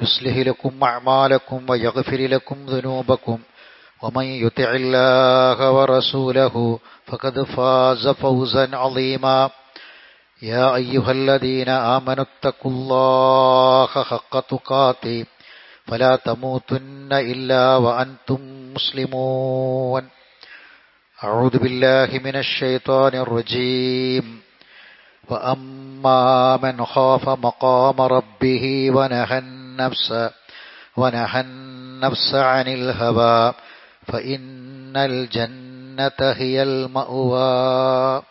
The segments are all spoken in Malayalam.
يصلح لكم أعمالكم ويغفر لكم ذنوبكم ومن يطع الله ورسوله فقد فاز فوزا عظيما يا أيها الذين آمنوا اتقوا الله حق تقاته فلا تموتن إلا وأنتم مسلمون أعوذ بالله من الشيطان الرجيم وأما من خاف مقام ربه ونهى النفس ونهى النفس عن الهوى فإن الجنة هي المأوى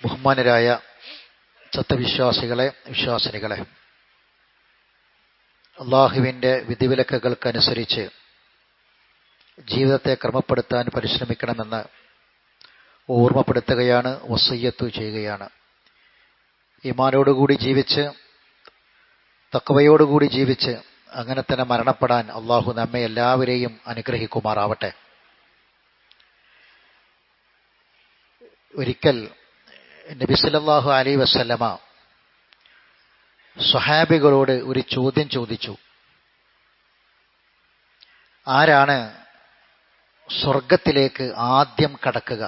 ബഹുമാനരായ സത്യവിശ്വാസികളെ വിശ്വാസിനികളെ അള്ളാഹുവിൻ്റെ വിധിവിലക്കുകൾക്കനുസരിച്ച് ജീവിതത്തെ ക്രമപ്പെടുത്താൻ പരിശ്രമിക്കണമെന്ന് ഓർമ്മപ്പെടുത്തുകയാണ് വസയ്യത്തു ചെയ്യുകയാണ് ഈമാനോടുകൂടി ജീവിച്ച് തക്കവയോടുകൂടി ജീവിച്ച് അങ്ങനെ തന്നെ മരണപ്പെടാൻ അള്ളാഹു നമ്മെ എല്ലാവരെയും അനുഗ്രഹിക്കുമാറാവട്ടെ. ഒരിക്കൽ നബിസലല്ലാഹു അലൈ വസല്ലമ സ്വഹാബികളോട് ഒരു ചോദ്യം ചോദിച്ചു. ആരാണ് സ്വർഗത്തിലേക്ക് ആദ്യം കടക്കുക?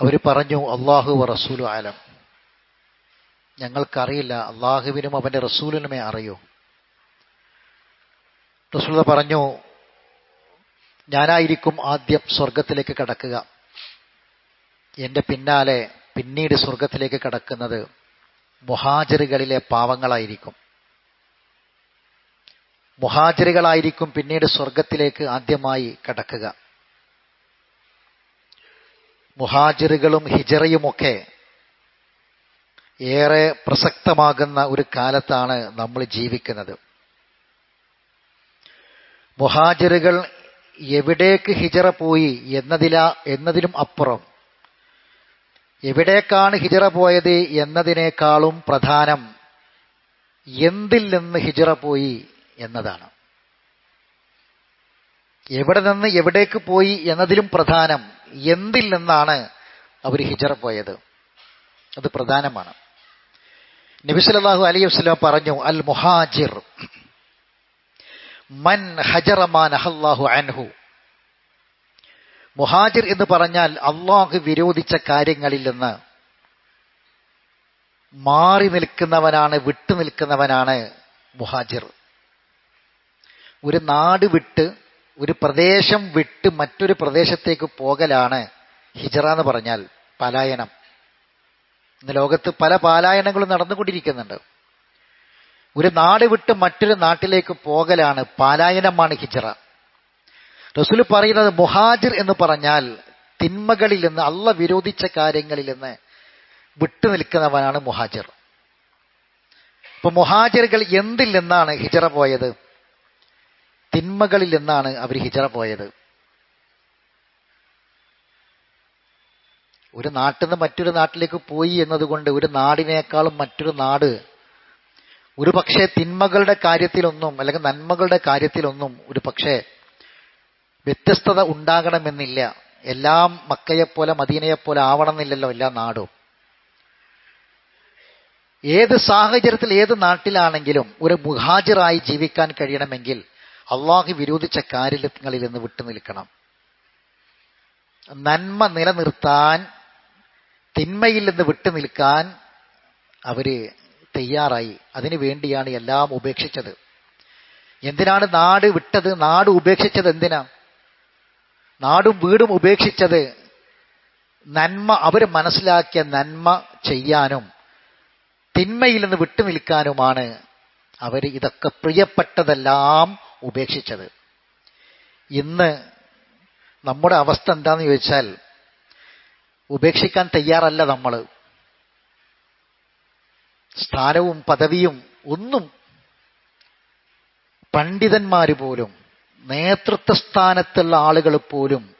അവർ പറഞ്ഞു അള്ളാഹു റസൂലു ആലം ഞങ്ങൾക്കറിയില്ല. അള്ളാഹുവിനും അവന്റെ റസൂലിനുമേ അറിയൂ. റസൂല പറഞ്ഞു ഞാനായിരിക്കും ആദ്യം സ്വർഗത്തിലേക്ക് കടക്കുക. എന്റെ പിന്നാലെ പിന്നീട് സ്വർഗത്തിലേക്ക് കടക്കുന്നത് മുഹാജറുകളിലെ പാവങ്ങളായിരിക്കും. മുഹാജറുകളായിരിക്കും പിന്നീട് സ്വർഗത്തിലേക്ക് ആദ്യമായി കടക്കുക. മുഹാജിറുകളും ഹിജറയുമൊക്കെ ഏറെ പ്രസക്തമാകുന്ന ഒരു കാലത്താണ് നമ്മൾ ജീവിക്കുന്നത്. മുഹാജിറുകൾ എവിടേക്ക് ഹിജറ പോയി എന്നതില എന്നതിലും അപ്പുറം. എവിടേക്കാണ് ഹിജറ പോയത് എന്നതിനേക്കാളും പ്രധാനം എന്തിൽ നിന്ന് ഹിജറ പോയി എന്നതാണ്. എവിടെ നിന്ന് എവിടേക്ക് പോയി എന്നതിലും പ്രധാനം എന്തിൽ നിന്നാണ് അവർ ഹിജറ പോയത്. അത് പ്രധാനമാണ്. നബിസലാഹു അലൈഹി വസ്ലാം പറഞ്ഞു അൽ മുഹാജിർ. മൻ ഹജറമാൻ അഹല്ലാഹു അൻഹു. മുഹാജിർ എന്ന് പറഞ്ഞാൽ അള്ളാഹു വിരോധിച്ച കാര്യങ്ങളിൽ നിന്ന് മാറി നിൽക്കുന്നവനാണ് വിട്ടു നിൽക്കുന്നവനാണ് മുഹാജിർ. ഒരു നാട് വിട്ട് ഒരു പ്രദേശം വിട്ട് മറ്റൊരു പ്രദേശത്തേക്ക് പോകലാണ് ഹിജറ എന്ന് പറഞ്ഞാൽ പലായനം. ഇന്ന് ലോകത്ത് പല പാലായനങ്ങളും നടന്നുകൊണ്ടിരിക്കുന്നുണ്ട്. ഒരു നാട് വിട്ട് മറ്റൊരു നാട്ടിലേക്ക് പോകലാണ് പാലായനമാണ് ഹിജറ. റസൂൽ പറയുന്നത് മുഹാജിർ എന്ന് പറഞ്ഞാൽ തിന്മകളിൽ നിന്ന് അള്ള വിരോധിച്ച കാര്യങ്ങളിൽ നിന്ന് വിട്ടു നിൽക്കുന്നവനാണ് മുഹാജിർ. ഇപ്പൊ മുഹാജിറുകൾ എന്തിൽ നിന്നാണ് ഹിജറ പോയത്? തിന്മകളിൽ നിന്നാണ് അവർ ഹിജറ പോയത്. ഒരു നാട്ടിൽ നിന്ന് മറ്റൊരു നാട്ടിലേക്ക് പോയി എന്നതുകൊണ്ട് ഒരു നാടിനേക്കാളും മറ്റൊരു നാട്. ഒരു പക്ഷേ തിന്മകളുടെ കാര്യത്തിലൊന്നും അല്ലെങ്കിൽ നന്മകളുടെ കാര്യത്തിലൊന്നും ഒരു പക്ഷേ വ്യത്യസ്തത ഉണ്ടാകണമെന്നില്ല. എല്ലാം മക്കയെപ്പോലെ മദീനയെപ്പോലെ ആവണമെന്നില്ലല്ലോ എല്ലാ നാടും. ഏത് സാഹചര്യത്തിൽ ഏത് നാട്ടിലാണെങ്കിലും ഒരു മുഹാജിറായി ജീവിക്കാൻ കഴിയണമെങ്കിൽ അള്ളാഹു വിരോധിച്ച കാര്യങ്ങളിൽ നിന്ന് വിട്ടു നിൽക്കണം നന്മ നിലനിർത്താൻ തിന്മയിൽ നിന്ന് വിട്ടു നിൽക്കാൻ അവർ തയ്യാറായി. അതിനു വേണ്ടിയാണ് എല്ലാം ഉപേക്ഷിച്ചത്. എന്തിനാണ് നാട് വിട്ടത്? നാട് ഉപേക്ഷിച്ചത് എന്തിനാ? നാടും വീടും ഉപേക്ഷിച്ചത് നന്മ അവർ മനസ്സിലാക്കിയ നന്മ ചെയ്യാനും തിന്മയിൽ നിന്ന് വിട്ടു നിൽക്കാനുമാണ് അവർ ഇതൊക്കെ പ്രിയപ്പെട്ടതെല്ലാം ഉപേക്ഷിച്ചത്. ഇന്ന് നമ്മുടെ അവസ്ഥ എന്താന്ന് ചോദിച്ചാൽ ഉപേക്ഷിക്കാൻ തയ്യാറല്ല നമ്മൾ സ്ഥാനവും പദവിയും ഒന്നും പണ്ഡിതന്മാര് പോലും നേതൃത്വ സ്ഥാനത്തുള്ള ആളുകൾ പോലും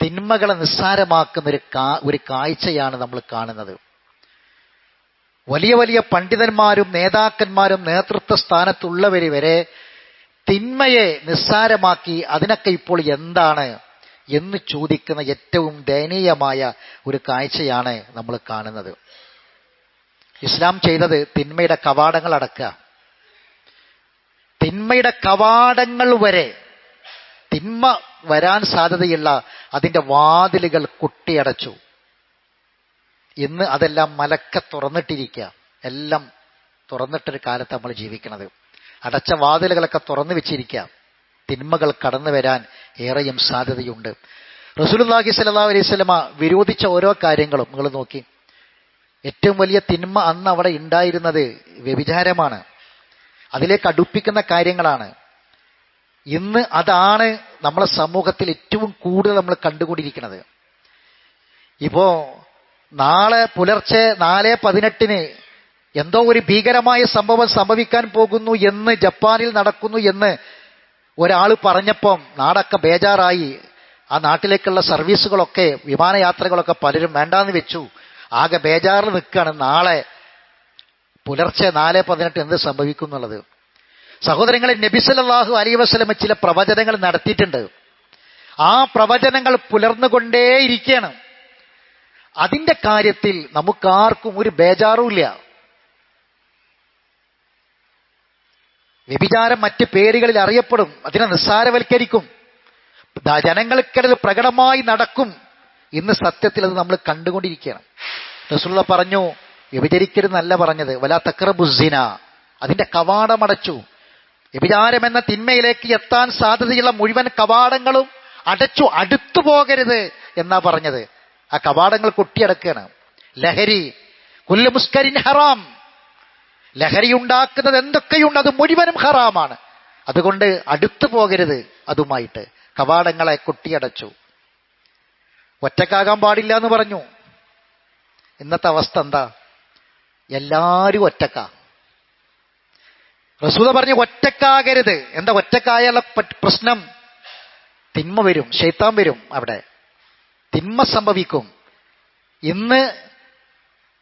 തിന്മകളെ നിസ്സാരമാക്കുന്ന ഒരു ഒരു കാഴ്ചയാണ് നമ്മൾ കാണുന്നത്. വലിയ വലിയ പണ്ഡിതന്മാരും നേതാക്കന്മാരും നേതൃത്വ സ്ഥാനത്തുള്ളവർ വരെ തിന്മയെ നിസ്സാരമാക്കി അതിനൊക്കെ ഇപ്പോൾ എന്താണ് എന്ന് ചോദിക്കുന്ന ഏറ്റവും ദയനീയമായ ഒരു കാഴ്ചയാണ് നമ്മൾ കാണുന്നത്. ഇസ്ലാം ചെയ്തത് തിന്മയുടെ കവാടങ്ങൾ അടക്കുക. തിന്മയുടെ കവാടങ്ങൾ വരെ തിന്മ വരാൻ സാധ്യതയുള്ള അതിന്റെ വാതിലുകൾ കുട്ടിയടച്ചു. ഇന്ന് അതെല്ലാം മലക്ക തുറന്നിട്ടിരിക്കുക. എല്ലാം തുറന്നിട്ടൊരു കാലത്ത് നമ്മൾ ജീവിക്കുന്നത്. അടച്ച വാതിലുകളൊക്കെ തുറന്നു വെച്ചിരിക്കുക. തിന്മകൾ കടന്നു വരാൻ ഏറെയും സാധ്യതയുണ്ട്. റസൂലുല്ലാഹി സല്ലാ അലൈഹി സ്വലമ വിരോധിച്ച ഓരോ കാര്യങ്ങളും നിങ്ങൾ നോക്കി. ഏറ്റവും വലിയ തിന്മ അന്ന് അവിടെ ഉണ്ടായിരുന്നത് വ്യഭിചാരമാണ്. അതിലേക്ക് അടുപ്പിക്കുന്ന കാര്യങ്ങളാണ്. ഇന്ന് അതാണ് നമ്മളെ സമൂഹത്തിൽ ഏറ്റവും കൂടുതൽ നമ്മൾ കണ്ടുകൊണ്ടിരിക്കുന്നത്. ഇപ്പോ നാളെ പുലർച്ചെ നാല് പതിനെട്ടിന് എന്തോ ഒരു ഭീകരമായ സംഭവം സംഭവിക്കാൻ പോകുന്നു എന്ന് ജപ്പാനിൽ നടക്കുന്നു എന്ന് ഒരാൾ പറഞ്ഞപ്പം നാടൊക്കെ ബേജാറായി. ആ നാട്ടിലേക്കുള്ള സർവീസുകളൊക്കെ വിമാനയാത്രകളൊക്കെ പലരും വേണ്ടാന്ന് വെച്ചു. ആകെ ബേജാറിൽ നിൽക്കുകയാണ്. നാളെ പുലർച്ചെ നാല് പതിനെട്ട് എന്ത് സംഭവിക്കും എന്നുള്ളത്. സഹോദരങ്ങളെ നബിസലല്ലാഹു അലൈ വസ്ലമ ചില പ്രവചനങ്ങൾ നടത്തിയിട്ടുണ്ട്. ആ പ്രവചനങ്ങൾ പുലർന്നുകൊണ്ടേയിരിക്കുകയാണ്. അതിന്റെ കാര്യത്തിൽ നമുക്കാർക്കും ഒരു ബേജാറുമില്ല വ്യഭിചാരം മറ്റ് പേരുകളിൽ അറിയപ്പെടും. അതിനെ നിസ്സാരവൽക്കരിക്കും. ജനങ്ങൾക്കിടയിൽ പ്രകടമായി നടക്കും. ഇന്ന് സത്യത്തിൽ അത് നമ്മൾ കണ്ടുകൊണ്ടിരിക്കുകയാണ്. റസുള്ള പറഞ്ഞു വ്യഭിചരിക്കരുതെന്നല്ല പറഞ്ഞത്. വലാ തക്രബുസിന അതിന്റെ കവാടമടച്ചു. വ്യഭിചാരം എന്ന തിന്മയിലേക്ക് എത്താൻ സാധ്യതയുള്ള മുഴുവൻ കവാടങ്ങളും അടച്ചു അടുത്തു പോകരുത് എന്നാ പറഞ്ഞത്. ആ കവാടങ്ങൾ കൊട്ടിയടക്കുകയാണ്. ലഹരി കുല്ലുമുസ്കരിൻ ഹറാം. ലഹരി ഉണ്ടാക്കുന്നത് എന്തൊക്കെയുണ്ട്? അത് മുഴുവനും ഹറാമാണ്. അതുകൊണ്ട് അടുത്തു പോകരുത് അതുമായിട്ട്. കവാടങ്ങളെ കൊട്ടിയടച്ചു. ഒറ്റക്കാകാൻ പാടില്ല എന്ന് പറഞ്ഞു. ഇന്നത്തെ അവസ്ഥ എന്താ? എല്ലാരും ഒറ്റക്ക. റസൂദ പറഞ്ഞു ഒറ്റക്കാകരുത്. എന്താ ഒറ്റക്കായുള്ള പ്രശ്നം? തിന്മ വരും ശൈത്താൻ വരും അവിടെ. തിന്മ സംഭവിക്കും. ഇന്ന്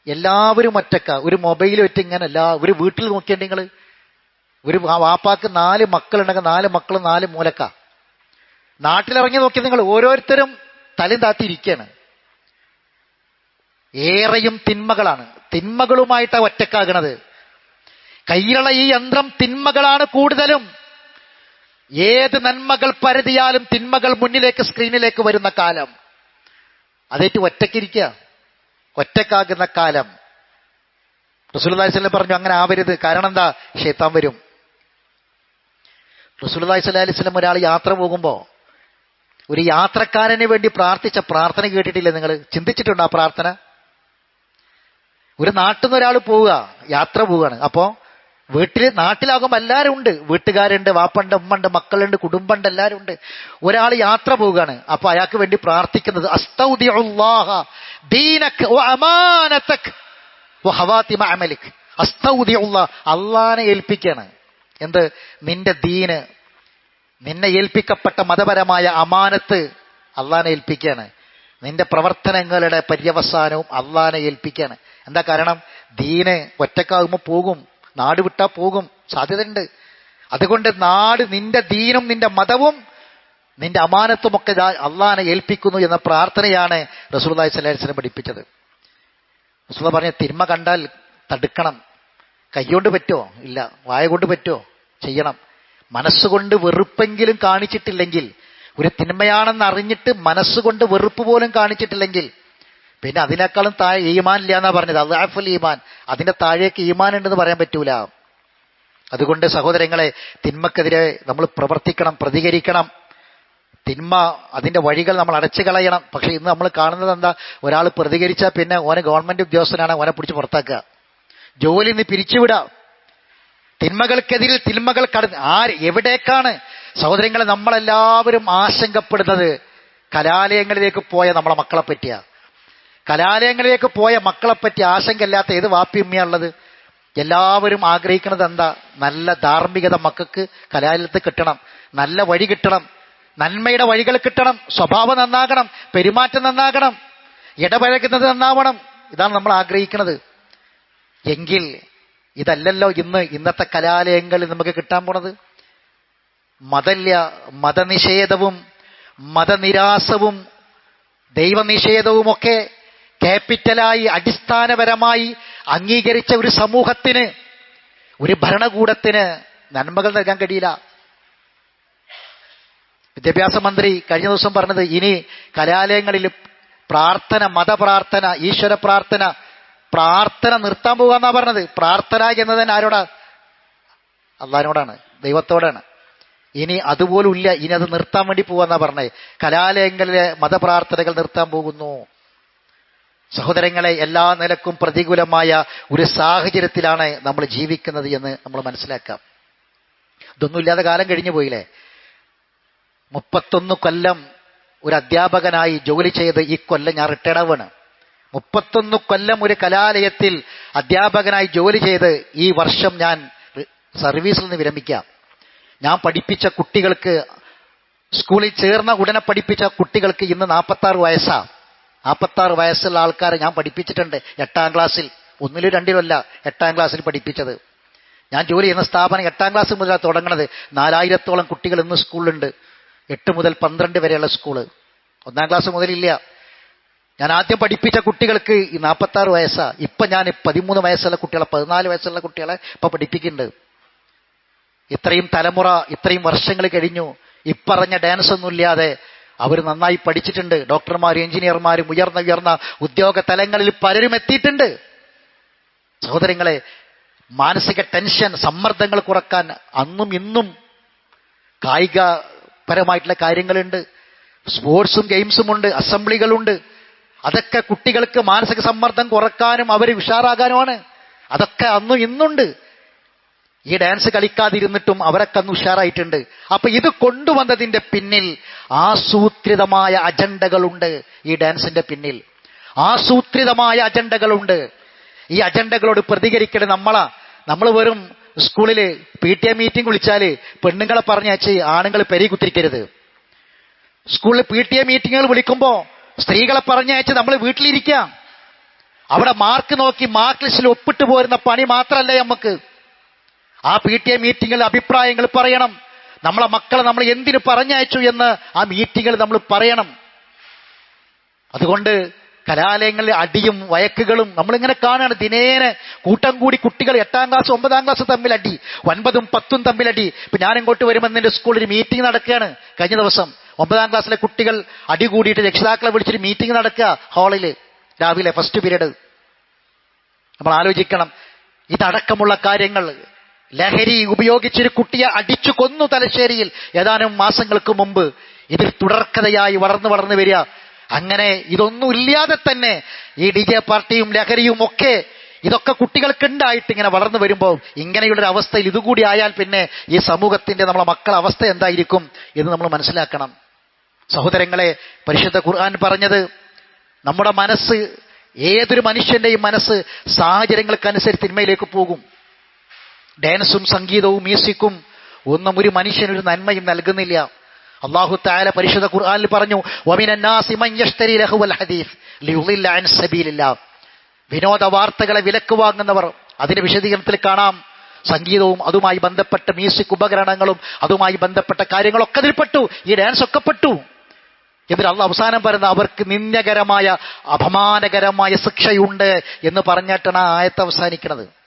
എല്ലാവരും ഒറ്റക്ക. ഒരു മൊബൈൽ ഇങ്ങനെ എല്ലാ ഒരു വീട്ടിൽ നോക്കിയിട്ട് നിങ്ങൾ ഒരു വാപ്പാക്ക് നാല് മക്കളുണ്ടെങ്കിൽ നാല് മക്കളും നാല് മൂലക്ക. നാട്ടിലിറങ്ങി നോക്കിയാൽ നിങ്ങൾ ഓരോരുത്തരും തലയും താത്തിയിരിക്കുകയാണ് ഏറെയും തിന്മകളാണ്. തിന്മകളുമായിട്ടാണ് ഒറ്റക്കാകണത്. കയ്യിലുള്ള ഈ യന്ത്രം തിന്മകളാണ് കൂടുതലും. ഏത് നന്മകൾ പരതിയാലും തിന്മകൾ മുന്നിലേക്ക് സ്ക്രീനിലേക്ക് വരുന്ന കാലം. അതേറ്റ് ഒറ്റക്കിരിക്കുക ഒറ്റക്കാകുന്ന കാലം. സ്വല്ലം പറഞ്ഞു അങ്ങനെ ആവരുത്. കാരണം എന്താ? ഷെയ്ത്താൻ വരും. സ്വല്ലല്ലാഹി അലൈഹി വസല്ലം ഒരാൾ യാത്ര പോകുമ്പോൾ ഒരു യാത്രക്കാരന് വേണ്ടി പ്രാർത്ഥിച്ച പ്രാർത്ഥന കേട്ടിട്ടില്ലേ നിങ്ങൾ? ചിന്തിച്ചിട്ടുണ്ടോ ആ പ്രാർത്ഥന? ഒരു നാട്ടിൽ നിന്ന് ഒരാൾ പോവുക യാത്ര പോവുകയാണ്. അപ്പോ വീട്ടിൽ നാട്ടിലാകുമ്പോൾ എല്ലാവരും ഉണ്ട്. വീട്ടുകാരുണ്ട് വാപ്പുണ്ട് ഉമ്മണ്ട് മക്കളുണ്ട് കുടുംബമുണ്ട് എല്ലാവരും ഉണ്ട് ഒരാൾ യാത്ര പോവുകയാണ്. അപ്പൊ അയാൾക്ക് വേണ്ടി പ്രാർത്ഥിക്കുന്നത് അള്ളാനെ ഏൽപ്പിക്കാണ്. എന്ത്? നിന്റെ ദീന് നിന്നെ ഏൽപ്പിക്കപ്പെട്ട മതപരമായ അമാനത്ത് അള്ളാനെ ഏൽപ്പിക്കാണ്. നിന്റെ പ്രവർത്തനങ്ങളുടെ പര്യവസാനവും അള്ളാനെ ഏൽപ്പിക്കാണ്. എന്താ കാരണം? ദീന് ഒറ്റക്കാകുമ്പോൾ പോകും. നാട് വിട്ടാ പോകും. സാധ്യതയുണ്ട്. അതുകൊണ്ട് നാട് നിന്റെ ദീനും നിന്റെ മതവും നിന്റെ അമാനത്തുമൊക്കെ അള്ളാനെ ഏൽപ്പിക്കുന്നു എന്ന പ്രാർത്ഥനയാണ് റസൂൽദായ് സല്ലാസ്ലം പഠിപ്പിച്ചത്. റസൂല പറഞ്ഞ തിന്മ കണ്ടാൽ തടുക്കണം. കൈകൊണ്ട് പറ്റുമോ ഇല്ല. വായ കൊണ്ട് പറ്റുമോ ചെയ്യണം. മനസ്സുകൊണ്ട് വെറുപ്പെങ്കിലും കാണിച്ചിട്ടില്ലെങ്കിൽ ഒരു തിന്മയാണെന്ന് അറിഞ്ഞിട്ട് മനസ്സുകൊണ്ട് വെറുപ്പ് പോലും കാണിച്ചിട്ടില്ലെങ്കിൽ പിന്നെ അതിനേക്കാളും താഴെ ഈമാൻ ഇല്ല എന്നാ പറഞ്ഞത്. അള്ളാഫുൽ ഈമാൻ. അതിന്റെ താഴേക്ക് ഈമാൻ ഉണ്ടെന്ന് പറയാൻ പറ്റൂല. അതുകൊണ്ട് സഹോദരങ്ങളെ തിന്മക്കെതിരെ നമ്മൾ പ്രവർത്തിക്കണം പ്രതികരിക്കണം. തിന്മ അതിന്റെ വഴികൾ നമ്മൾ അടച്ചു കളയണം. പക്ഷെ ഇന്ന് നമ്മൾ കാണുന്നത് എന്താ? ഒരാൾ പ്രതികരിച്ചാൽ പിന്നെ ഓനെ ഗവൺമെന്റ് ഉദ്യോഗസ്ഥനാണ് ഓനെ പിടിച്ച് പുറത്താക്കുക. ജോലി നിന്ന് പിരിച്ചുവിടാം തിന്മകൾക്കെതിരിൽ തിന്മകൾ കട ആര് എവിടേക്കാണ്? സഹോദരങ്ങളെ നമ്മളെല്ലാവരും ആശങ്കപ്പെടുന്നത് കലാലയങ്ങളിലേക്ക് പോയ നമ്മളെ മക്കളെ പറ്റിയാ. കലാലയങ്ങളിലേക്ക് പോയ മക്കളെപ്പറ്റി ആശങ്കയില്ലാത്ത ഏത് വാപ്പിയമ്മയുള്ളത് എല്ലാവരും ആഗ്രഹിക്കുന്നത് എന്താ? നല്ല ധാർമ്മികത മക്കൾക്ക് കലാലയത്തിൽ കിട്ടണം. നല്ല വഴി കിട്ടണം. നന്മയുടെ വഴികൾ കിട്ടണം. സ്വഭാവം നന്നാകണം. പെരുമാറ്റം നന്നാകണം. ഇടപഴകുന്നത് നന്നാവണം. ഇതാണ് നമ്മൾ ആഗ്രഹിക്കുന്നത്. എങ്കിൽ ഇതല്ലല്ലോ ഇന്ന് ഇന്നത്തെ കലാലയങ്ങളിൽ നമുക്ക് കിട്ടാൻ പോണത്? മതല്യ മതനിഷേധവും മതനിരാസവും ദൈവനിഷേധവുമൊക്കെ ക്യാപിറ്റലായി അടിസ്ഥാനപരമായി അംഗീകരിച്ച ഒരു സമൂഹത്തിന് ഒരു ഭരണകൂടത്തിന് നന്മകൾ നൽകാൻ കഴിയില്ല. വിദ്യാഭ്യാസ മന്ത്രി കഴിഞ്ഞ ദിവസം പറഞ്ഞത് ഇനി കലാലയങ്ങളിൽ പ്രാർത്ഥന മതപ്രാർത്ഥന ഈശ്വര പ്രാർത്ഥന പ്രാർത്ഥന നിർത്താൻ പോകാന്നാ പറഞ്ഞത്. പ്രാർത്ഥന എന്നതിന് ആരോടാ? അള്ളഹാനോടാണ് ദൈവത്തോടാണ്. ഇനി അതുപോലും ഇല്ല ഇനി അത് നിർത്താൻ വേണ്ടി പോവാന്നാ പറഞ്ഞത്. കലാലയങ്ങളിലെ മതപ്രാർത്ഥനകൾ നിർത്താൻ പോകുന്നു. സഹോദരങ്ങളെ എല്ലാ നിലക്കും പ്രതികൂലമായ ഒരു സാഹചര്യത്തിലാണ് നമ്മൾ ജീവിക്കുന്നത് എന്ന് നമ്മൾ മനസ്സിലാക്കാം. ഇതൊന്നുമില്ലാതെ കാലം കഴിഞ്ഞു പോയില്ലേ? മുപ്പത്തൊന്ന് കൊല്ലം ഒരു അധ്യാപകനായി ജോലി ചെയ്ത് ഈ കൊല്ലം ഞാൻ റിട്ടയർഡ് ആവാണ് മുപ്പത്തൊന്ന് കൊല്ലം ഒരു കലാലയത്തിൽ അധ്യാപകനായി ജോലി ചെയ്ത് ഈ വർഷം ഞാൻ സർവീസിൽ നിന്ന് വിരമിക്കാം. ഞാൻ പഠിപ്പിച്ച കുട്ടികൾക്ക് സ്കൂളിൽ ചേർന്ന ഉടനെ പഠിപ്പിച്ച കുട്ടികൾക്ക് ഇന്ന് നാൽപ്പത്താറ് വയസ്സാ. നാൽപ്പത്താറ് വയസ്സുള്ള ആൾക്കാരെ ഞാൻ പഠിപ്പിച്ചിട്ടുണ്ട് എട്ടാം ക്ലാസ്സിൽ. ഒന്നിലും രണ്ടിലും അല്ല എട്ടാം ക്ലാസ്സിൽ പഠിപ്പിച്ചത്. ഞാൻ ജോലി ചെയ്യുന്ന സ്ഥാപനം എട്ടാം ക്ലാസ് മുതലാണ് തുടങ്ങുന്നത് നാലായിരത്തോളം കുട്ടികൾ ഇന്ന് സ്കൂളിലുണ്ട്. എട്ട് മുതൽ പന്ത്രണ്ട് വരെയുള്ള സ്കൂൾ. ഒന്നാം ക്ലാസ് മുതലില്ല. ഞാൻ ആദ്യം പഠിപ്പിച്ച കുട്ടികൾക്ക് ഈ നാൽപ്പത്താറ് വയസ്സാ. ഇപ്പൊ ഞാൻ പതിമൂന്ന് വയസ്സുള്ള കുട്ടികളെ പതിനാല് വയസ്സുള്ള കുട്ടികളെ ഇപ്പൊ പഠിപ്പിക്കുന്നുണ്ട്. ഇത്രയും തലമുറ ഇത്രയും വർഷങ്ങൾ കഴിഞ്ഞു. ഇപ്പറഞ്ഞ ഡാൻസ് ഒന്നുമില്ലാതെ അവർ നന്നായി പഠിച്ചിട്ടുണ്ട്. ഡോക്ടർമാരും എഞ്ചിനീയർമാരും ഉയർന്ന ഉയർന്ന ഉദ്യോഗ തലങ്ങളിൽ പലരും എത്തിയിട്ടുണ്ട്. സഹോദരങ്ങളെ മാനസിക ടെൻഷൻ സമ്മർദ്ദങ്ങൾ കുറയ്ക്കാൻ അന്നും ഇന്നും കായിക പരമായിട്ടുള്ള കാര്യങ്ങളുണ്ട്. സ്പോർട്സും ഗെയിംസും ഉണ്ട് അസംബ്ലികളുണ്ട്. അതൊക്കെ കുട്ടികൾക്ക് മാനസിക സമ്മർദ്ദം കുറക്കാനും അവർ ഉഷാറാകാനുമാണ്. അതൊക്കെ അന്നും ഇന്നുണ്ട്. ഈ ഡാൻസ് കളിക്കാതിരുന്നിട്ടും അവരൊക്കെ അന്ന് ഉഷാറായിട്ടുണ്ട്. അപ്പൊ ഇത് കൊണ്ടുവന്നതിന്റെ പിന്നിൽ ആസൂത്രിതമായ അജണ്ടകളുണ്ട് ഈ ഡാൻസിന്റെ പിന്നിൽ. ആസൂത്രിതമായ അജണ്ടകളുണ്ട്. ഈ അജണ്ടകളോട് പ്രതികരിക്കേണ്ടത് നമ്മളാ. നമ്മൾ വെറും സ്കൂളിൽ പി ടി എ മീറ്റിംഗ് വിളിച്ചാൽ പെണ്ണുങ്ങളെ പറഞ്ഞയച്ച് ആണുങ്ങൾ പെരി കുത്തിരിക്കരുത്. സ്കൂളിൽ പി ടി എ മീറ്റിങ്ങുകൾ വിളിക്കുമ്പോ സ്ത്രീകളെ പറഞ്ഞയച്ച് നമ്മൾ വീട്ടിലിരിക്കാം. അവിടെ മാർക്ക് നോക്കി മാർക്ക് ലിസ്റ്റിൽ ഒപ്പിട്ട് പോരുന്ന പണി മാത്രമല്ലേ നമുക്ക് ആ പി ടി എ മീറ്റിങ്ങിൽ അഭിപ്രായങ്ങൾ പറയണം. നമ്മളെ മക്കളെ നമ്മൾ എന്തിനു പറഞ്ഞയച്ചു എന്ന് ആ മീറ്റിങ്ങിൽ നമ്മൾ പറയണം. അതുകൊണ്ട് കലാലയങ്ങളിൽ അടിയും വയക്കുകളും നമ്മളിങ്ങനെ കാണുകയാണ് ദിനേനെ കൂട്ടം കൂടി കുട്ടികൾ എട്ടാം ക്ലാസ് ഒമ്പതാം ക്ലാസ് തമ്മിൽ അടി ഒൻപതും പത്തും തമ്മിൽ അടി. ഇപ്പൊ ഞാൻ ഇങ്ങോട്ട് വരുമ്പോൾ എന്റെ സ്കൂളിൽ മീറ്റിംഗ് നടക്കുകയാണ്. കഴിഞ്ഞ ദിവസം ഒമ്പതാം ക്ലാസ്സിലെ കുട്ടികൾ അടി കൂടിയിട്ട് രക്ഷിതാക്കളെ വിളിച്ചൊരു മീറ്റിംഗ് നടക്കുക ഹാളിൽ രാവിലെ ഫസ്റ്റ് പീരീഡ് നമ്മൾ ആലോചിക്കണം. ഇതടക്കമുള്ള കാര്യങ്ങൾ ലഹരി ഉപയോഗിച്ചൊരു കുട്ടിയെ അടിച്ചു കൊന്നു തലശ്ശേരിയിൽ. ഏതാനും മാസങ്ങൾക്ക് മുമ്പ് ഇതിൽ തുടർക്കഥയായി വളർന്നു വളർന്നു വരിക. അങ്ങനെ ഇതൊന്നുമില്ലാതെ തന്നെ ഈ ഡി ജെ പാർട്ടിയും ലഹരിയും ഒക്കെ ഇതൊക്കെ കുട്ടികൾക്ക് ഉണ്ടായിട്ട് ഇങ്ങനെ വളർന്നു വരുമ്പോൾ ഇങ്ങനെയുള്ളൊരു അവസ്ഥയിൽ ഇതുകൂടി ആയാൽ പിന്നെ ഈ സമൂഹത്തിന്റെ നമ്മളെ മക്കൾ അവസ്ഥ എന്തായിരിക്കും എന്ന് നമ്മൾ മനസ്സിലാക്കണം. സഹോദരങ്ങളെ പരിശുദ്ധ ഖുർആൻ പറഞ്ഞത് നമ്മുടെ മനസ്സ് ഏതൊരു മനുഷ്യന്റെയും മനസ്സ് സാഹചര്യങ്ങൾക്കനുസരിച്ച് തിന്മയിലേക്ക് പോകും. ഡാൻസും സംഗീതവും മ്യൂസിക്കും ഒന്നും ഒരു മനുഷ്യനൊരു നന്മയും നൽകുന്നില്ല. അള്ളാഹു താല പരിശുദ്ധ ഖുർആാനിൽ പറഞ്ഞു വിനോദ വാർത്തകളെ വിലക്ക് വാങ്ങുന്നവർ അതിന്റെ വിശദീകരണത്തിൽ കാണാം. സംഗീതവും അതുമായി ബന്ധപ്പെട്ട മ്യൂസിക് ഉപകരണങ്ങളും അതുമായി ബന്ധപ്പെട്ട കാര്യങ്ങളൊക്കെ അതിൽപ്പെട്ടു ഈ ഡാൻസ് ഒക്കെ പെട്ടു. എന്നിട്ട് അള്ള അവസാനം പറയുന്ന അവർക്ക് നിന്ദകരമായ അപമാനകരമായ ശിക്ഷയുണ്ട് എന്ന് പറഞ്ഞിട്ടാണ് ആ ആയത്ത് അവസാനിക്കുന്നത്.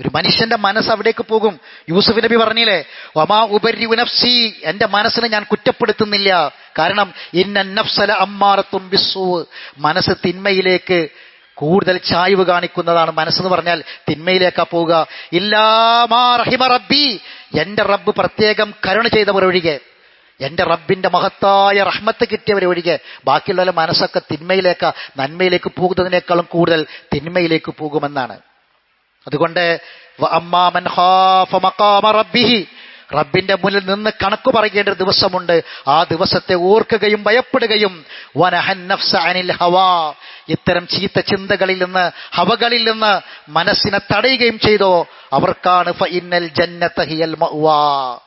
ഒരു മനുഷ്യന്റെ മനസ്സ് അവിടേക്ക് പോകും. യൂസുഫ് നബി പറഞ്ഞില്ലേ ഒമാ ഉപരി നഫ്സി എന്റെ മനസ്സിനെ ഞാൻ കുറ്റപ്പെടുത്തുന്നില്ല. കാരണം ഇന്ന നഫ്സല അമ്മാറത്തും ബിസ്സു മനസ്സ് തിന്മയിലേക്ക് കൂടുതൽ ചായ്വ് കാണിക്കുന്നതാണ് മനസ്സെന്ന് പറഞ്ഞാൽ തിന്മയിലേക്കാ പോവുക. ഇല്ലാമാ റഹിമ റബ്ബി എന്റെ റബ്ബ് പ്രത്യേകം കരുണ ചെയ്തവർ ഒഴികെ എന്റെ റബ്ബിന്റെ മഹത്തായ റഹ്മത്ത് കിട്ടിയവരെ ഒഴികെ ബാക്കിയുള്ള മനസ്സൊക്കെ തിന്മയിലേക്ക് നന്മയിലേക്ക് പോകുന്നതിനേക്കാളും കൂടുതൽ തിന്മയിലേക്ക് പോകുമെന്നാണ്. അതുകൊണ്ട് റബ്ബിഹി. റബ്ബിന്റെ മുന്നിൽ നിന്ന് കണക്ക് പറയേണ്ട ഒരു ദിവസമുണ്ട്. ആ ദിവസത്തെ ഓർക്കുകയും ഭയപ്പെടുകയും അനിൽ ഇത്തരം ചീത്ത ചിന്തകളിൽ നിന്ന് ഹവകളിൽ നിന്ന് മനസ്സിനെ തടയുകയും ചെയ്തോ? അവർക്കാണ് മഅ്വാ.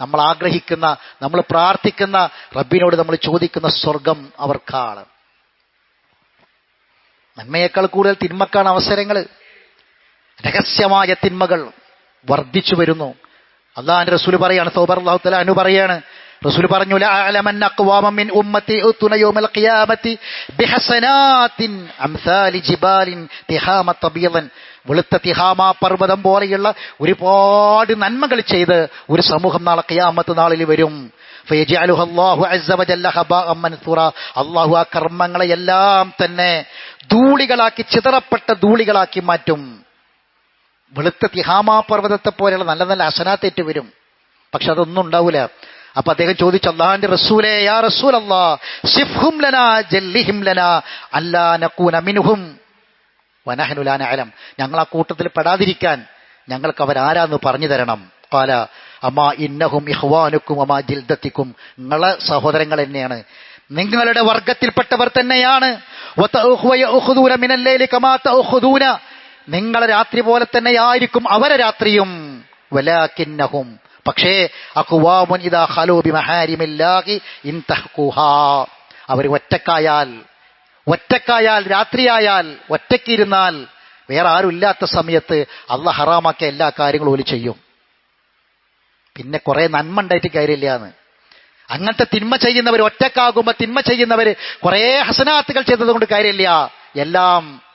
നമ്മൾ ആഗ്രഹിക്കുന്ന നമ്മൾ പ്രാർത്ഥിക്കുന്ന റബ്ബിനോട് നമ്മൾ ചോദിക്കുന്ന സ്വർഗം അവർക്കാണ്. നന്മയേക്കാൾ കൂടുതൽ തിന്മക്കാണ് അവസരങ്ങൾ രഹസ്യമായ തിന്മകൾ വർദ്ധിച്ചു വരുന്നു. അള്ളാഹാന്റെ റസൂൽ പറയാണ് സൗബർ അള്ളാഹു തല അനു പറയാണ് റസൂൽ പറഞ്ഞു വെളുത്ത തിഹാമ പർവതം പോലെയുള്ള ഒരുപാട് നന്മകൾ ചെയ്ത് ഒരു സമൂഹം നാളെ ഖിയാമത്ത് നാളിൽ വരും. അള്ളാഹു ആ കർമ്മങ്ങളെയെല്ലാം തന്നെ ധൂളികളാക്കി ചിതറപ്പെട്ട ധൂളികളാക്കി മാറ്റും. വെളുത്ത തിഹാമാ പർവതത്തെ പോലെയുള്ള നല്ല നല്ല അസനാത്തേറ്റ് വരും. പക്ഷെ അതൊന്നും ഉണ്ടാവില്ല അപ്പൊ അദ്ദേഹം ചോദിച്ചു അള്ളാഹാന്റെ റസൂലേ യാ റസൂൽ അല്ലാ സിഫ്ഹും ലന ജല്ലിഹിം അല്ലാ നക്കൂന മിൻഹും വനഹനുലാന അലം ഞങ്ങൾ ആ കൂട്ടത്തിൽ പെടാതിരിക്കാൻ ഞങ്ങൾക്ക് അവരാരാന്ന് പറഞ്ഞു തരണം. കാല അമാ ഇന്നഹും ഇഹ്വാനുക്കും അമാ ജിൽദത്തിക്കും. നിങ്ങളെ സഹോദരങ്ങൾ തന്നെയാണ്. നിങ്ങളുടെ വർഗത്തിൽപ്പെട്ടവർ തന്നെയാണ്. നിങ്ങളെ രാത്രി പോലെ തന്നെ ആയിരിക്കും അവരെ രാത്രിയും. വലാക്കിന്നഹും. പക്ഷേ ഇദാ തഹ്കുഹാ. അവർ ഒറ്റക്കായാൽ ഒറ്റക്കായാൽ രാത്രിയായാൽ ഒറ്റക്കിരുന്നാൽ വേറെ ആരും ഇല്ലാത്ത സമയത്ത് അള്ള ഹറാമാക്കിയ എല്ലാ കാര്യങ്ങളും ഓൽ ചെയ്യും. പിന്നെ കുറെ നന്മ ഉണ്ടായിട്ട് കാര്യമില്ല എന്ന് അങ്ങനത്തെ തിന്മ ചെയ്യുന്നവർ ഒറ്റക്കാകുമ്പോൾ തിന്മ ചെയ്യുന്നവര് കുറെ ഹസനാത്തുകൾ ചെയ്തതുകൊണ്ട് കാര്യമില്ല. എല്ലാം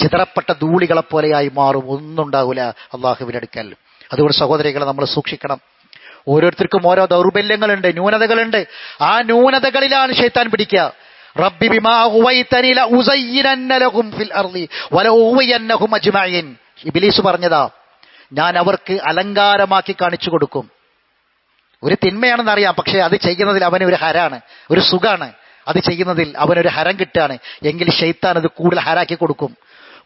ചിതറപ്പെട്ട ധൂളികളെപ്പോലെയായി മാറും. ഒന്നും ഉണ്ടാവില്ല അള്ളാഹുവിന്റെ അടുക്കൽ. അതുകൊണ്ട് സഹോദരികളെ നമ്മൾ സൂക്ഷിക്കണം. ഓരോരുത്തർക്കും ഓരോ ദൗർബല്യങ്ങളുണ്ട് ന്യൂനതകളുണ്ട്. ആ ന്യൂനതകളിലാണ് ഷെയ്ത്താൻ പിടിക്കുക. റബ്ബി ബിമാ ഫിൽ ഇബ്ലീസ് പറഞ്ഞതാ ഞാൻ അവർക്ക് അലങ്കാരമാക്കി കാണിച്ചു കൊടുക്കും. ഒരു തിന്മയാണെന്ന് അറിയാം പക്ഷേ അത് ചെയ്യുന്നതിൽ അവന് ഒരു ഹരാണ് ഒരു സുഖാണ്. അത് ചെയ്യുന്നതിൽ അവനൊരു ഹരം കിട്ടുകയാണ്. എങ്കിൽ ഷെയ്ത്താൻ അത് കൂടുതൽ ഹരാക്കി കൊടുക്കും.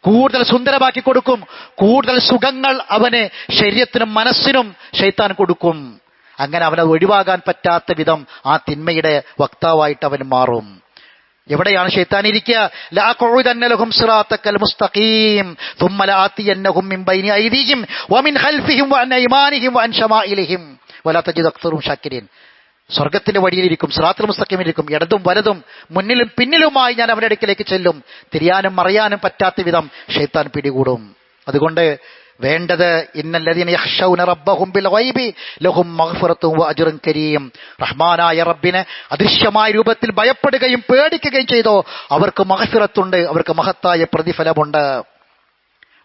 കൂടുതൽ സുന്ദരമാക്കി കൊടുക്കും. കൂടുതൽ സുഖങ്ങൾ അവന് ശരീരത്തിനും മനസ്സിനും ഷെയ്ത്താൻ കൊടുക്കും. അങ്ങനെ അവനത് ഒഴിവാകാൻ പറ്റാത്ത വിധം ആ തിന്മയുടെ വക്താവായിട്ട് അവൻ മാറും. എവിടെയാണ് ഷെയ്ത്താൻ ഇരിക്കുക? സ്വർഗത്തിന്റെ വഴിയിലിരിക്കും സ്രാത്തിൽ മുസ്തക്കിമിരിക്കും ഇടതും വലതും മുന്നിലും പിന്നിലുമായി ഞാൻ അവരുടെ അടുക്കിലേക്ക് ചെല്ലും. തിരിയാനും അറിയാനും പറ്റാത്ത വിധം ഷെയ്ത്താൻ പിടികൂടും. അതുകൊണ്ട് വേണ്ടത് കരീം. റഹ്മാനായ റബ്ബിനെ അദൃശ്യമായ രൂപത്തിൽ ഭയപ്പെടുകയും പേടിക്കുകയും ചെയ്തോ അവർക്ക് മഹഫിറത്തുണ്ട് അവർക്ക് മഹത്തായ പ്രതിഫലമുണ്ട്.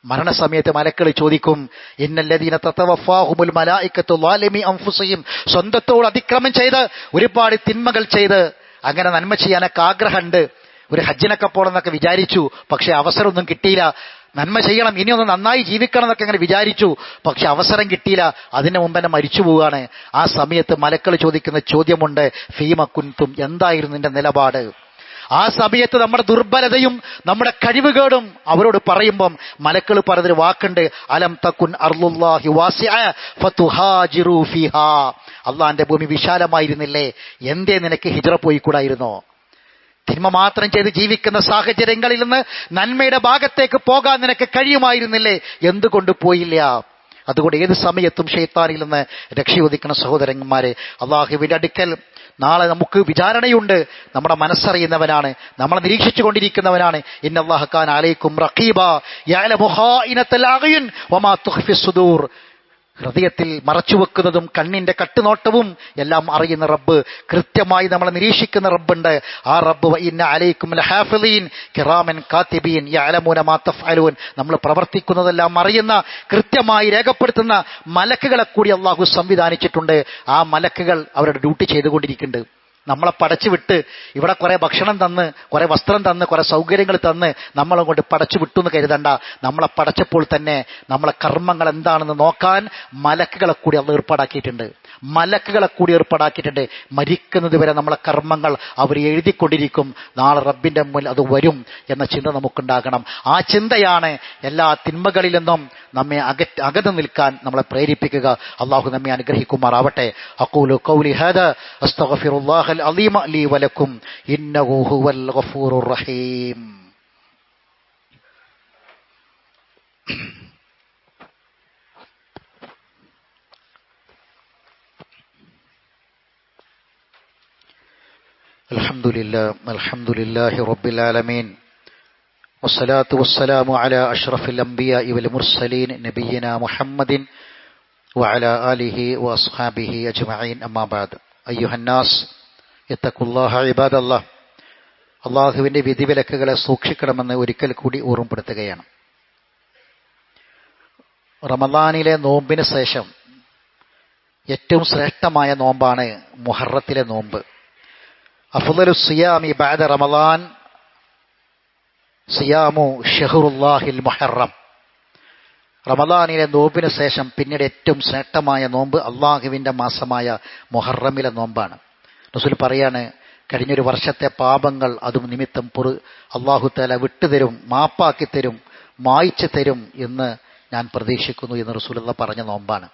മരണസമയത്ത് മലക്കൾ ചോദിക്കും ഇന്നല്ലദീന തതവഫാഹുമുൽ മലായിക്കത്തു വാലിമി അംഫുസയും സ്വന്തത്തോട് അതിക്രമം ചെയ്ത് ഒരുപാട് തിന്മകൾ ചെയ്ത് അങ്ങനെ നന്മ ചെയ്യാനൊക്കെ ആഗ്രഹമുണ്ട്. ഒരു ഹജ്ജിനൊക്കെ പോകണമെന്നൊക്കെ വിചാരിച്ചു പക്ഷെ അവസരമൊന്നും കിട്ടിയില്ല. നന്മ ചെയ്യണം ഇനിയൊന്ന് നന്നായി ജീവിക്കണം എന്നൊക്കെ അങ്ങനെ വിചാരിച്ചു പക്ഷെ അവസരം കിട്ടിയില്ല. അതിനു മുമ്പ് തന്നെ മരിച്ചു പോവുകയാണ്. ആ സമയത്ത് മലക്കൾ ചോദിക്കുന്ന ചോദ്യമുണ്ട് ഫീമ കുൻതും എന്തായിരുന്നു നിന്റെ നിലപാട്? ആ സമയത്ത് നമ്മുടെ ദുർബലതയും നമ്മുടെ കഴിവുകേടും അവരോട് പറയുമ്പം മലക്കൾ പറഞ്ഞൊരു വാക്കുണ്ട് അലം തക്കുൻ അള്ളാന്റെ ഭൂമി വിശാലമായിരുന്നില്ലേ? എന്തേ നിനക്ക് ഹിജറ പോയിക്കൂടായിരുന്നോ? തിന്മ മാത്രം ചെയ്ത് ജീവിക്കുന്ന സാഹചര്യങ്ങളിൽ നിന്ന് നന്മയുടെ ഭാഗത്തേക്ക് പോകാൻ നിനക്ക് കഴിയുമായിരുന്നില്ലേ? എന്തുകൊണ്ട് പോയില്ല? അതുകൊണ്ട് ഏത് സമയത്തും ഷെയ്ത്താനിൽ നിന്ന് രക്ഷയോദിക്കുന്ന സഹോദരന്മാരെ അള്ളാഹുവിന്റെ അടുക്കൽ നാളെ നമുക്ക് വിചാരണയുണ്ട്. നമ്മുടെ മനസ്സറിയുന്നവനാണ്. നമ്മളെ നിരീക്ഷിച്ചു കൊണ്ടിരിക്കുന്നവനാണ് ഇന്നല്ലാഹക്കാൻ അലൈക്കും റഖീബ. ഹൃദയത്തിൽ മറച്ചുവെക്കുന്നതും കണ്ണിന്റെ കട്ടുനോട്ടവും എല്ലാം അറിയുന്ന റബ്ബ് കൃത്യമായി നമ്മളെ നിരീക്ഷിക്കുന്ന റബ്ബുണ്ട്. ആ റബ്ബ് അലൈക്കും നമ്മൾ പ്രവർത്തിക്കുന്നതെല്ലാം അറിയുന്ന കൃത്യമായി രേഖപ്പെടുത്തുന്ന മലക്കുകളെ കൂടി അള്ളാഹു സംവിധാനിച്ചിട്ടുണ്ട്. ആ മലക്കുകൾ അവരുടെ ഡ്യൂട്ടി ചെയ്തുകൊണ്ടിരിക്കുന്നുണ്ട്. നമ്മളെ പടച്ചു വിട്ട് ഇവിടെ കുറെ ഭക്ഷണം തന്ന് കുറെ വസ്ത്രം തന്ന് കുറെ സൗകര്യങ്ങൾ തന്ന് നമ്മളെ കൊണ്ട് പടച്ചു വിട്ടു എന്ന് കരുതണ്ട. നമ്മളെ പടച്ചപ്പോൾ തന്നെ നമ്മളെ കർമ്മങ്ങൾ എന്താണെന്ന് നോക്കാൻ മലക്കുകളെ കൂടി അവർ ഏർപ്പാടാക്കിയിട്ടുണ്ട്. മലക്കുകളെ കൂടി ഏർപ്പാടാക്കിയിട്ടുണ്ട്. മരിക്കുന്നത് വരെ നമ്മളെ കർമ്മങ്ങൾ അവർ എഴുതിക്കൊണ്ടിരിക്കും. നാളെ റബ്ബിന്റെ മുന്നിൽ അത് വരും എന്ന ചിന്ത നമുക്കുണ്ടാകണം. ആ ചിന്തയാണ് എല്ലാ തിന്മകളിൽ നിന്നും നമ്മെ അക അകന്നു നിൽക്കാൻ നമ്മളെ പ്രേരിപ്പിക്കുക. അള്ളാഹു നമ്മെ അനുഗ്രഹിക്കുമാറാവട്ടെ. അക്കൂലു കൗലി ഹദ. അസ്തഗ്ഫിറുല്ലാഹൽ العظيم لي ولكم. إنه هو الغفور الرحيم. الحمد لله الحمد لله رب العالمين. والصلاة والسلام على أشرف الأنبياء والمرسلين نبينا محمد وعلى آله وأصحابه أجمعين. أما بعد أيها الناس എത്തക്കുല്ലാഹ ഇബാദല്ല അള്ളാഹുവിന്റെ വിധിവിലക്കുകളെ സൂക്ഷിക്കണമെന്ന് ഒരിക്കൽ കൂടി ഓർമ്മപ്പെടുത്തുകയാണ്. റമദാനിലെ നോമ്പിന് ശേഷം ഏറ്റവും ശ്രേഷ്ഠമായ നോമ്പാണ് മുഹറത്തിലെ നോമ്പ്. അഫുദലു സിയാമി ബാദ റമദാൻ സിയാമു ഷെഹുറുല്ലാഹിൽ മുഹറം. റമദാനിലെ നോമ്പിന് ശേഷം പിന്നീട് ഏറ്റവും ശ്രേഷ്ഠമായ നോമ്പ് അള്ളാഹുവിന്റെ മാസമായ മുഹറമിലെ നോമ്പാണ്. റസൂൽ പറയാണ് കഴിഞ്ഞൊരു വർഷത്തെ പാപങ്ങൾ അതും നിമിത്തം പൊറു അള്ളാഹു തല വിട്ടുതരും മാപ്പാക്കി തരും മായ്ച്ചു തരും എന്ന് ഞാൻ പ്രതീക്ഷിക്കുന്നു എന്ന് റസൂലുള്ള പറഞ്ഞ നോമ്പാണ്.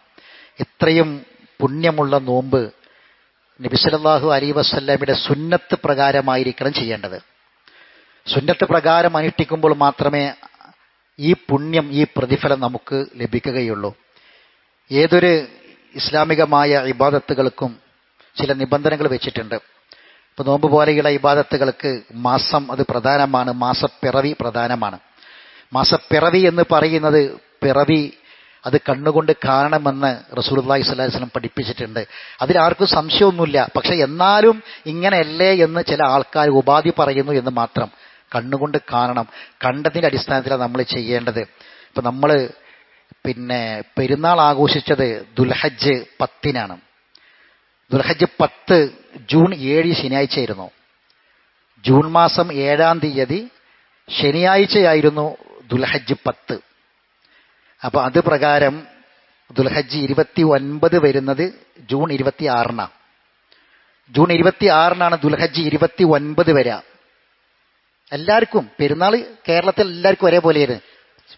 ഇത്രയും പുണ്യമുള്ള നോമ്പ് നബിസലല്ലാഹു അലി വസ്ല്ലാമിയുടെ സുന്നത്ത് പ്രകാരമായിരിക്കണം ചെയ്യേണ്ടത്. സുന്നത്ത് പ്രകാരം അനുഷ്ഠിക്കുമ്പോൾ മാത്രമേ ഈ പുണ്യം ഈ പ്രതിഫലം നമുക്ക് ലഭിക്കുകയുള്ളൂ. ഏതൊരു ഇസ്ലാമികമായ ഇബാദത്തുകൾക്കും ചില നിബന്ധനകൾ വെച്ചിട്ടുണ്ട്. ഇപ്പൊ നോമ്പ് പോലെയുള്ള ഇബാദത്തുകൾക്ക് മാസം അത് പ്രധാനമാണ് മാസപ്പിറവി പ്രധാനമാണ്. മാസപ്പിറവി എന്ന് പറയുന്നത് പിറവി അത് കണ്ണുകൊണ്ട് കാണണമെന്ന് സ്വല്ലല്ലാഹി വസല്ലം പഠിപ്പിച്ചിട്ടുണ്ട്. അതിലാർക്കും സംശയമൊന്നുമില്ല. പക്ഷെ എന്നാലും ഇങ്ങനെയല്ലേ എന്ന് ചില ആൾക്കാർ ഉപാധി പറയുന്നു എന്ന് മാത്രം. കണ്ണുകൊണ്ട് കാണണം. കണ്ടതിന്റെ അടിസ്ഥാനത്തിലാണ് നമ്മൾ ചെയ്യേണ്ടത്. ഇപ്പൊ നമ്മൾ പിന്നെ പെരുന്നാൾ ആഘോഷിച്ചത് ദുൽഹജ്ജ് പത്തിനാണ്. ദുൽഹജ്ജ് പത്ത് ജൂൺ ഏഴ് ശനിയാഴ്ചയായിരുന്നു. ജൂൺ മാസം ഏഴാം തീയതി ശനിയാഴ്ചയായിരുന്നു ദുൽഹജ് പത്ത്. അപ്പൊ അത് പ്രകാരം ദുൽഹജ് ഇരുപത്തി ഒൻപത് വരുന്നത് ജൂൺ ഇരുപത്തി ആറിനാണ് ജൂൺ ഇരുപത്തി ആറിനാണ് ദുൽഹജ് ഇരുപത്തി ഒൻപത് വരിക എല്ലാവർക്കും പെരുന്നാൾ കേരളത്തിൽ എല്ലാവർക്കും ഒരേപോലെയായിരുന്നു.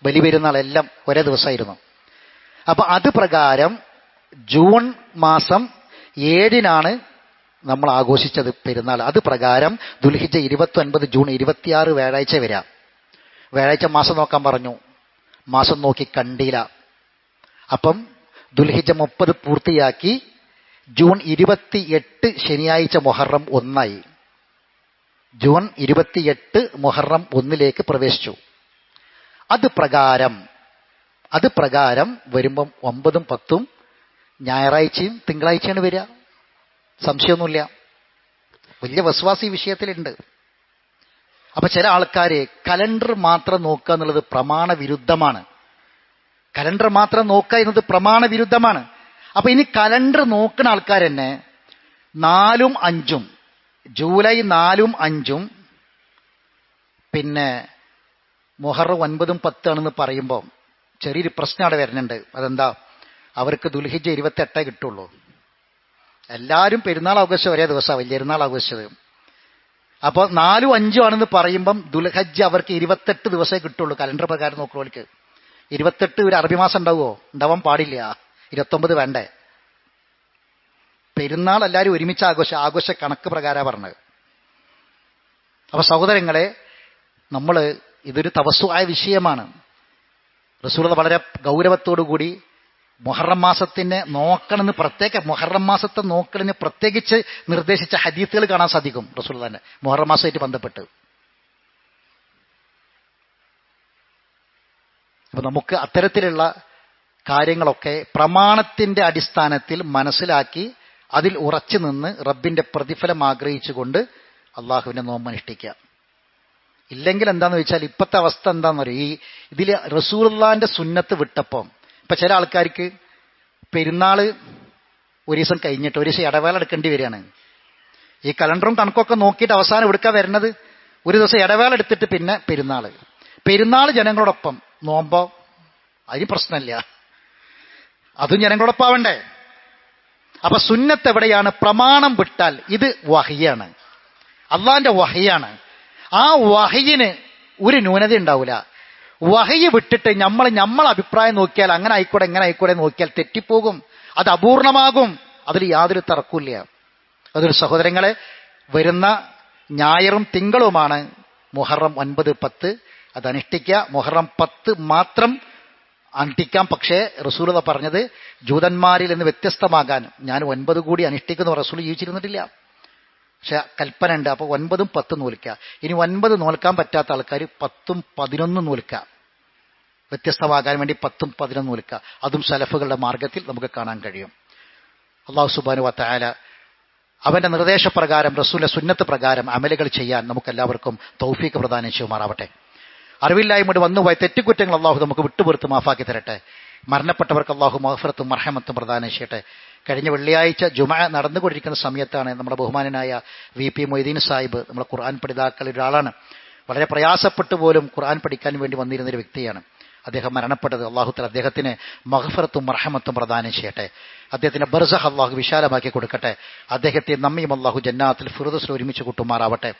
ബലി പെരുന്നാൾ എല്ലാം ഒരേ ദിവസമായിരുന്നു. അപ്പൊ അത് പ്രകാരം ജൂൺ മാസം ഏഴിനാണ് നമ്മൾ ആഘോഷിച്ചത് പെരുന്നാൾ? അത് പ്രകാരം ദുൽഹിജ ഇരുപത്തി ഒൻപത് ജൂൺ ഇരുപത്തിയാറ് വ്യാഴാഴ്ച വരാം. വ്യാഴാഴ്ച മാസം നോക്കാൻ പറഞ്ഞു. മാസം നോക്കി കണ്ടില്ല. അപ്പം ദുൽഹിജ മുപ്പത് പൂർത്തിയാക്കി ജൂൺ ഇരുപത്തിയെട്ട് ശനിയാഴ്ച മൊഹറം ഒന്നായി. ജൂൺ ഇരുപത്തിയെട്ട് മൊഹറം ഒന്നിലേക്ക് പ്രവേശിച്ചു. അത് പ്രകാരം അത് പ്രകാരം വരുമ്പം ഒമ്പതും പത്തും ഞായറാഴ്ചയും തിങ്കളാഴ്ചയാണ് വരിക. സംശയമൊന്നുമില്ല. വലിയ വസ്വാസി വിഷയത്തിലുണ്ട്. അപ്പൊ ചില ആൾക്കാർ കലണ്ടർ മാത്രം നോക്കുക എന്നുള്ളത് പ്രമാണ വിരുദ്ധമാണ് കലണ്ടർ മാത്രം നോക്കുക എന്നത് പ്രമാണ വിരുദ്ധമാണ് അപ്പൊ ഇനി കലണ്ടർ നോക്കുന്ന ആൾക്കാർ തന്നെ നാലും അഞ്ചും ജൂലൈ നാലും അഞ്ചും പിന്നെ മൊഹർ ഒൻപതും പത്താണെന്ന് പറയുമ്പോൾ ചെറിയൊരു പ്രശ്നം അവിടെ വരുന്നുണ്ട്. അതെന്താ? അവർക്ക് ദുൽഹിജ ഇരുപത്തെട്ടേ കിട്ടുള്ളൂ. എല്ലാവരും പെരുന്നാൾ ആഘോഷം ഒരേ ദിവസമാണ് വലിയ പെരുന്നാൾ ആഘോഷിച്ചത് അപ്പോൾ നാലും അഞ്ചും ആണെന്ന് പറയുമ്പം ദുൽഹജ്ജ് അവർക്ക് ഇരുപത്തെട്ട് ദിവസമേ കിട്ടുള്ളൂ കലണ്ടർ പ്രകാരം നോക്കുന്നവർക്ക് ഇരുപത്തെട്ട് ഒരു അറബി മാസം ഉണ്ടാവുമോ? ഉണ്ടാവാൻ പാടില്ല. ഇരുപത്തൊമ്പത് വേണ്ടേ? പെരുന്നാൾ എല്ലാവരും ഒരുമിച്ച് ആഘോഷ ആഘോഷ കണക്ക് പ്രകാരം പറഞ്ഞത്. അപ്പൊ സഹോദരങ്ങളെ നമ്മൾ ഇതൊരു തപസ്സുവായ വിഷയമാണ്. റസൂലത വളരെ ഗൗരവത്തോടു കൂടി മുഹറം മാസത്തിനെ നോക്കണമെന്ന് പ്രത്യേക മുഹറം മാസത്തെ നോക്കലിന് പ്രത്യേകിച്ച് നിർദ്ദേശിച്ച ഹദീത്തുകൾ കാണാൻ സാധിക്കും റസൂലുള്ളാന്റെ മുഹറം മാസമായിട്ട് ബന്ധപ്പെട്ട്. അപ്പൊ നമുക്ക് അത്തരത്തിലുള്ള കാര്യങ്ങളൊക്കെ പ്രമാണത്തിന്റെ അടിസ്ഥാനത്തിൽ മനസ്സിലാക്കി അതിൽ ഉറച്ചു നിന്ന് റബ്ബിന്റെ പ്രതിഫലം ആഗ്രഹിച്ചുകൊണ്ട് അള്ളാഹുവിനെ നോമ്പ് അനുഷ്ഠിക്കുക. ഇല്ലെങ്കിൽ എന്താന്ന് വെച്ചാൽ ഇപ്പോഴത്തെ അവസ്ഥ എന്താന്ന് പറയും ഈ ഇതിൽ റസൂലുള്ളാന്റെ സുന്നത്ത് വിട്ടപ്പം ഇപ്പൊ ചില ആൾക്കാർക്ക് പെരുന്നാൾ ഒരു ദിവസം കഴിഞ്ഞിട്ട് ഒരു ദിവസം ഇടവേള എടുക്കേണ്ടി വരികയാണ്. ഈ കലണ്ടറും കണക്കൊക്കെ നോക്കിയിട്ട് അവസാനം എടുക്കാൻ വരുന്നത്? ഒരു ദിവസം ഇടവേള എടുത്തിട്ട് പിന്നെ പെരുന്നാൾ പെരുന്നാൾ ജനങ്ങളോടൊപ്പം. നോമ്പോ? അതിന് പ്രശ്നമില്ല. അതും ജനങ്ങളോടൊപ്പം ആവണ്ടേ അപ്പൊ സുന്നത്ത് എവിടെയാണ്? പ്രമാണം വിട്ടാൽ ഇത് വഹിയാണ്. അള്ളാന്റെ വഹിയാണ്. ആ വഹയിന് ഒരു ന്യൂനത ഉണ്ടാവില്ല വഹയി വിട്ടിട്ട് നമ്മൾ നമ്മൾ അഭിപ്രായം നോക്കിയാൽ അങ്ങനെ ആയിക്കോട്ടെ എങ്ങനെ ആയിക്കോട്ടെ നോക്കിയാൽ തെറ്റിപ്പോകും. അത് അപൂർണമാകും. അതിൽ യാതൊരു തർക്കമില്ല അതൊരു സഹോദരങ്ങളെ വരുന്ന ഞായറും തിങ്കളുമാണ് മുഹറം ഒൻപത് പത്ത്. അത് അനുഷ്ഠിക്കുക. മുഹറം പത്ത് മാത്രം അനുഷ്ഠിക്കാം. പക്ഷേ റസൂലത പറഞ്ഞത് ജൂതന്മാരിൽ നിന്ന് വ്യത്യസ്തമാകാൻ. ഞാൻ ഒൻപത് കൂടി അനുഷ്ഠിക്കുന്ന. റസൂൽ ജീവിച്ചിരുന്നിട്ടില്ല. പക്ഷെ കൽപ്പന ഉണ്ട് അപ്പോൾ ഒൻപതും പത്തും നൂൽക്കുക ഇനി ഒൻപത് നോൽക്കാൻ പറ്റാത്ത ആൾക്കാർ പത്തും പതിനൊന്നും നൂൽക്കുക വ്യത്യസ്തമാകാൻ വേണ്ടി പത്തും പതിനൊന്നും നൂൽക്കുക അതും സലഫുകളുടെ മാർഗത്തിൽ നമുക്ക് കാണാൻ കഴിയും. അള്ളാഹു സുബാനു വത്തായാല അവന്റെ നിർദ്ദേശപ്രകാരം റസൂലിന്റെ സുന്നത്ത് പ്രകാരം അമലുകൾ ചെയ്യാൻ നമുക്ക് എല്ലാവർക്കും തൗഫീക്ക് പ്രദാനം ചെയ്യുമാറാവട്ടെ. അറിവില്ലായ്മയുടെ വന്നുപോയ തെറ്റുകുറ്റങ്ങൾ അള്ളാഹു നമുക്ക് വിട്ടുപുറത്ത് മാഫാക്കി തരട്ടെ. മരണപ്പെട്ടവർക്ക് അള്ളാഹു മഹഫറത്തും മർഹമത്തും പ്രദാനം ചെയ്യട്ടെ. കഴിഞ്ഞ വെള്ളിയാഴ്ച ജുമ നടന്നുകൊണ്ടിരിക്കുന്ന സമയത്താണ് നമ്മുടെ ബഹുമാനനായ വി പി മൊയ്തീൻ സാഹിബ് നമ്മുടെ ഖുർആൻ പഠിതാക്കളിൽ ഒരാളാണ്. വളരെ പ്രയാസപ്പെട്ടു പോലും ഖുർആൻ പഠിക്കാൻ വേണ്ടി വന്നിരുന്ന ഒരു വ്യക്തിയാണ്. അദ്ദേഹം മരണപ്പെട്ടത്. അള്ളാഹുത്തൽ അദ്ദേഹത്തിന് മഹഫറത്തും മർഹമത്തും പ്രദാനം ചെയ്യട്ടെ. അദ്ദേഹത്തിന്റെ ബർസഹ് അള്ളാഹു വിശാലമാക്കി കൊടുക്കട്ടെ. അദ്ദേഹത്തെ നമ്മയും അള്ളാഹു ജന്നാത്തിൽ ഫിറുദസിൽ ഒരുമിച്ച് കൂട്ടുമാറാവട്ടെ.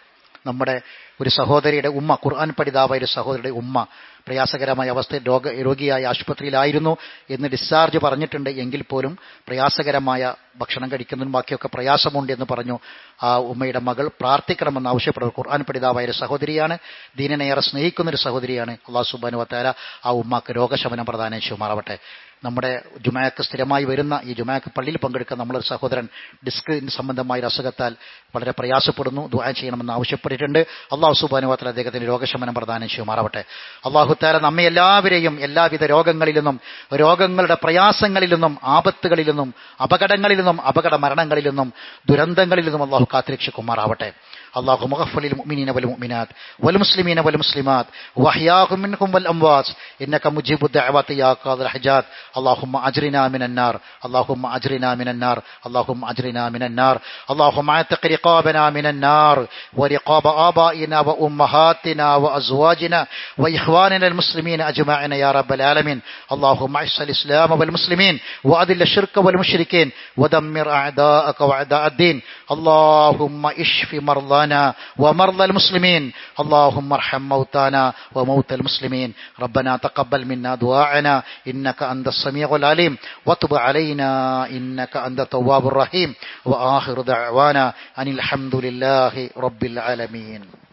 നമ്മുടെ ഒരു സഹോദരിയുടെ ഉമ്മ ഖുർആൻ പഠിതാവായ ഒരു സഹോദരിയുടെ ഉമ്മ പ്രയാസകരമായ അവസ്ഥ രോഗ രോഗിയായ ആശുപത്രിയിലായിരുന്നു എന്ന് ഡിസ്ചാർജ് പറഞ്ഞിട്ടുണ്ട് എങ്കിൽ പോലും പ്രയാസകരമായ ഭക്ഷണം കഴിക്കുന്നതിനും ബാക്കിയൊക്കെ പ്രയാസമുണ്ട് എന്ന് പറഞ്ഞു. ആ ഉമ്മയുടെ മകൾ പ്രാർത്ഥിക്കണമെന്ന് ആവശ്യപ്പെടുന്നത് ഖുർആൻ പഠിതാവായ ഒരു സഹോദരിയാണ്. ദീനനേറെ സ്നേഹിക്കുന്ന ഒരു സഹോദരിയാണ്. അള്ളാഹു സുബാനു വത്താര ആ ഉമ്മക്ക് രോഗശമനം പ്രധാനം ചെയ്യുമാറാവട്ടെ നമ്മുടെ ജുമാക്ക് സ്ഥിരമായി വരുന്ന ഈ ജുമാക്ക് പള്ളിയിൽ പങ്കെടുക്കുന്ന നമ്മളൊരു സഹോദരൻ ഡിസ്ക് സംബന്ധമായ ഒരു അസുഖത്താൽ വളരെ പ്രയാസപ്പെടുന്നു. ദുആ ചെയ്യണമെന്ന് ആവശ്യപ്പെട്ടിട്ടുണ്ട്. അള്ളാഹു സുബാനുവാത്തല അദ്ദേഹത്തിന് രോഗശമനം പ്രധാനം ചെയ്യുമാറാവട്ടെ അള്ളാഹു താല നമ്മെ എല്ലാവരെയും എല്ലാവിധ രോഗങ്ങളിൽ നിന്നും രോഗങ്ങളുടെ പ്രയാസങ്ങളിൽ നിന്നും ആപത്തുകളിൽ നിന്നും അപകടങ്ങളിൽ നിന്നും അപകട മരണങ്ങളിൽ നിന്നും ദുരന്തങ്ങളിൽ നിന്നും അള്ളാഹു കാത്തിരക്ഷിക്കുമാറാവട്ടെ. اللهم اغفر للمؤمنين والمؤمنات والمسلمين والمسلمات واحياهم منهم والأموات إنك مجيب الدعوات يا قاضي الحاجات اللهم أجرنا من النار. اللهم أجرنا من النار. اللهم أجرنا من النار. اللهم أعتق رقابنا من النار ورقاب آبائنا وأمهاتنا وأزواجنا وإخواننا المسلمين أجمعين يا رب العالمين. اللهم أعز الإسلام والمسلمين وأذل الشرك والمشركين ودمر أعداءك وأعداء الدين. اللهم اشف مرضانا ومرضى المسلمين. اللهم ارحم موتانا وموتى المسلمين. ربنا تقبل منا دعاءنا. إنك أنت السميع العليم. وتب علينا. إنك أنت التواب الرحيم. وآخر دعوانا. أن الحمد لله رب العالمين.